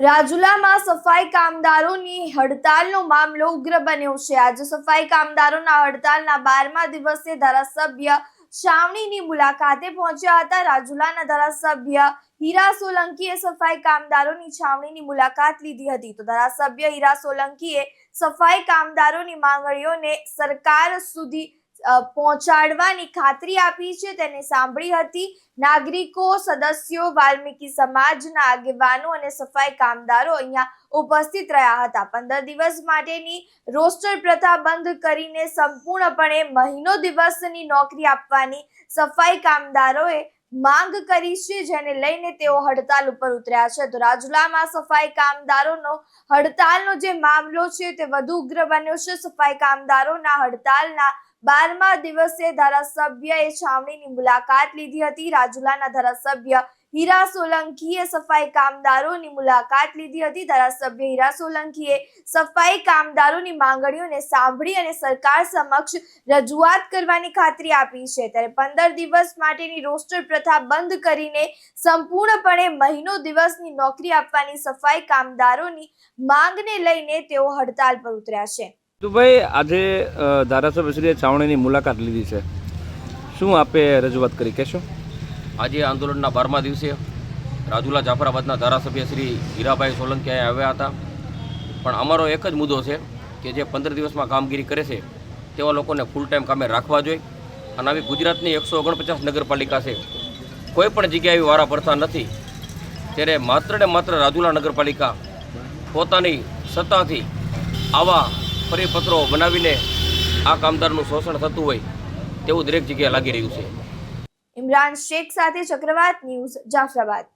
રાજુલામાં સફાઈ કામદારોની હડતાલનો મામલો ઉગ્ર બન્યો છે. આજે સફાઈ કામદારોના હડતાલના બારમા દિવસે ધારાસભ્ય છાવણીની મુલાકાતે પહોંચ્યા હતા. રાજુલાના ધારાસભ્ય હીરા સોલંકીએ સફાઈ કામદારોની છાવણીની મુલાકાત લીધી હતી. તો ધારાસભ્ય હીરા સોલંકીએ સફાઈ કામદારોની માંગણીઓને સરકાર સુધી પહોંચાડવાની ખાતરી આપી છે. તેને સાંભળી હતી નાગરિકો, સદસ્યો, વાલ્મીકી સમાજના આગેવાનો અને સફાઈ કામદારો અહીંયા ઉપસ્થિત રહ્યા હતા. પંદર દિવસ માટેની રોસ્ટર પ્રથા બંધ કરીને સંપૂર્ણપણે મહિનો દિવસની નોકરી આપવાની સફાઈ કામદારોએ માંગ કરી છે, જેને લઈને તેઓ હડતાલ ઉપર ઉતર્યા છે. તો રાજુલામાં સફાઈ કામદારોનો હડતાલનો જે મામલો છે તે વધુ ઉગ્ર બન્યો છે. સફાઈ કામદારોના હડતાલના બારમા દિવસે ધારાસભ્યએ છાવણીની મુલાકાત લીધી હતી. રાજુલાના ધારાસભ્ય હીરા સોલંકીએ સફાઈ કામદારોની મુલાકાત લીધી હતી. ધારાસભ્ય હીરા સોલંકીએ સફાઈ કામદારોની માંગણીઓને સાંભળી અને સરકાર સમક્ષ રજૂઆત કરવાની ખાતરી આપી છે. ત્યારે પંદર દિવસ માટેની રોસ્ટર પ્રથા બંધ કરીને સંપૂર્ણપણે મહિનો દિવસની નોકરી આપવાની સફાઈ કામદારોની માંગને લઈને તેઓ હડતાલ પર ઉતર્યા છે. તો ભાઈ, આજે ધારાસભ્ય ધારાસભ્યશ્રીએ છાવણીની મુલાકાત લીધી છે. શું આપે રજૂઆત કરી? કહેશો. આજે આંદોલનના બારમા દિવસે રાજુલા જાફરાબાદના ધારાસભ્ય શ્રી હીરાભાઈ સોલંકી આવ્યા હતા. પણ અમારો એક જ મુદ્દો છે કે જે પંદર દિવસમાં કામગીરી કરે છે, તેવા લોકોને ફૂલ ટાઈમ કામે રાખવા જોઈએ. અને આવી ગુજરાતની એકસો ઓગણપચાસ નગરપાલિકા છે, કોઈ પણ જગ્યાએ એવી વારા પડતા નથી. ત્યારે માત્ર ને માત્ર રાજુલા નગરપાલિકા પોતાની સત્તાથી આવા પરિપત્રો બનાવીને આ કામદારનું શોષણ થતું હોય તેવું દરેક જગ્યાએ લાગી રહ્યું છે. ઇમરાન શેખ સાથે ચક્રવાત ન્યૂઝ જાફરાબાદ.